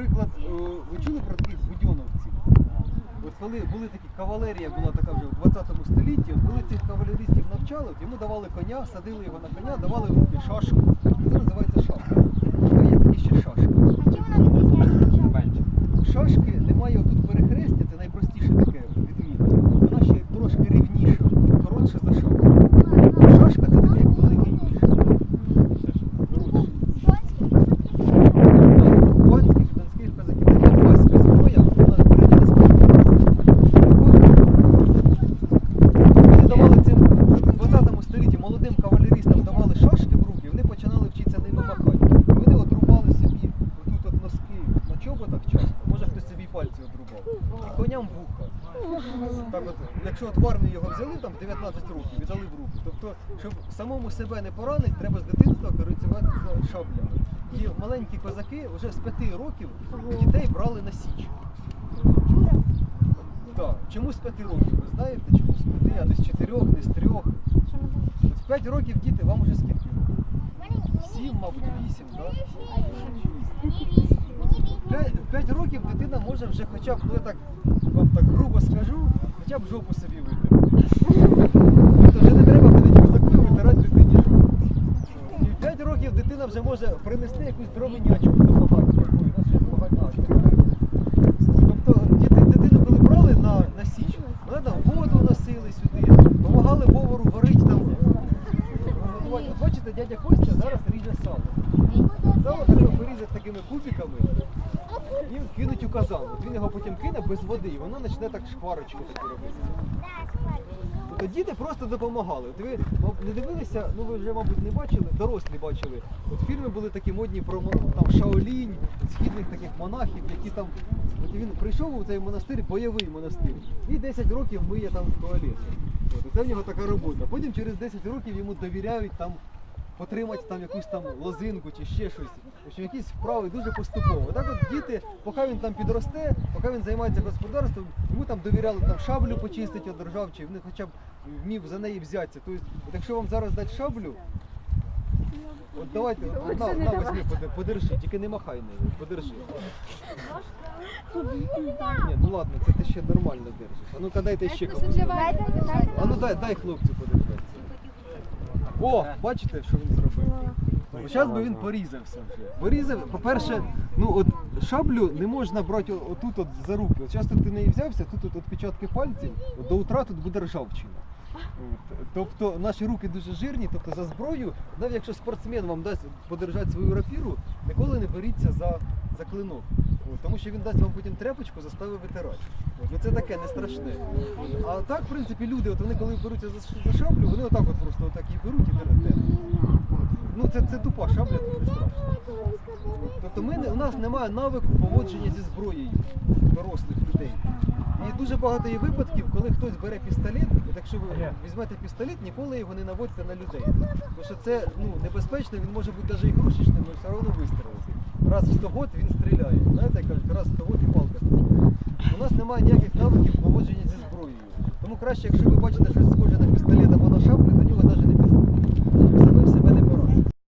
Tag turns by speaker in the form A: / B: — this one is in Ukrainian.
A: наприклад, е, ви чули про таких будьоновців? От коли були такі кавалерія, була така вже в 20 столітті, от коли цих кавалеристів навчали, йому давали коня, садили його на коня, давали руки шашку. Це називається шашка. Є такі ще шашки.
B: А чим вона відрізняється від
C: Менше.
A: Шашки немає отут перехрестя, це найпростіше таке відмінне. Вона ще трошки рівніша, коротше за шашку. Шашка це таке як великий ніж. Коротше. Панських, донських козаків, це як паська зброя, вона перейде Вони давали цим в 20 столітті молодим кавалерістам давали шашки в руки, вони починали вчитися ними махати. І вони отрубали собі отут от носки на чоботах часто, може хтось собі й пальці отрубав. І коням вуха. Так от, якщо от в армію його взяли там в 19 років, віддали в руки. Тобто, щоб самому себе не поранити, треба з дитинства користуватися шаблями. І маленькі козаки вже з 5 років дітей брали на січ. Так. Чому з 5 років? Ви знаєте, чому з 5, а не з 4, не з 3? От в 5 років діти вам уже скільки років? 7, мабуть, 8, так? В 5 років дитина може вже хоча б, ну я так вам так грубо скажу, хоча б жопу собі витерти. Тобто вже не треба ходити козакою витирати дитині жопу. І в 5 років дитина вже може принести якусь дровинячку до багаття. Тобто дитину, коли брали на, на січ, вони там воду носили сюди, допомагали говору варити там. Бачите, дядя Костя зараз ріже сало. Сало треба порізати такими кубиками у казан. От Він його потім кине без води, і воно почне так шкварочки такі робити. Тобто діти просто допомагали. От ви не дивилися, ну ви вже, мабуть, не бачили, дорослі бачили. От фільми були такі модні про там Шаолінь, східних таких монахів, які там. От він прийшов у цей монастир, бойовий монастир, і 10 років миє там туалет. От, і це в нього така робота. Потім через 10 років йому довіряють там потримати там якусь там лозинку чи ще щось. В общем, якісь вправи дуже поступово. Так от діти, поки він там підросте, поки він займається господарством, йому там довіряли там шаблю почистити від ржавчини, він хоча б вмів за неї взятися. Тобто, от якщо вам зараз дати шаблю, от давайте, от, на, на візьми, поди- подержи, тільки не махай нею, подержи. Ні, ну ладно, це ти ще нормально держиш. А ну-ка дайте ще комусь. А ну дай, дай хлопцю подержати. О, бачите, що він зробив? Зараз би він порізався вже. Порізав, по-перше, ну от шаблю не можна брати отут от за руки. От часто ти неї взявся, тут от відпечатки пальців, от до утра тут буде ржавчина. От. Тобто наші руки дуже жирні, тобто за зброю, навіть якщо спортсмен вам дасть подержати свою рапіру, ніколи не беріться за, за клинок. Тому що він дасть вам потім тряпочку, заставить витирати. Ну це таке не страшне. А так, в принципі, люди, от вони коли беруться за, за шаблю, вони отак от просто отак її беруть і дерете. Ну це, це тупа шабля, тут не страшно. Тобто ми, у нас немає навику поводження зі зброєю дорослих людей. І дуже багато є випадків, коли хтось бере пістолет, от якщо ви візьмете пістолет, ніколи його не наводьте на людей. Тому що це ну, небезпечно, він може бути навіть ігрушечним, але все одно. Раз в 100 год він стріляє. Знаєте, кажуть, раз в 100 год і палка стріляє. У нас немає ніяких навиків поводження зі зброєю. Тому краще, якщо ви бачите щось схоже на пістолет або на шаблю, до нього навіть не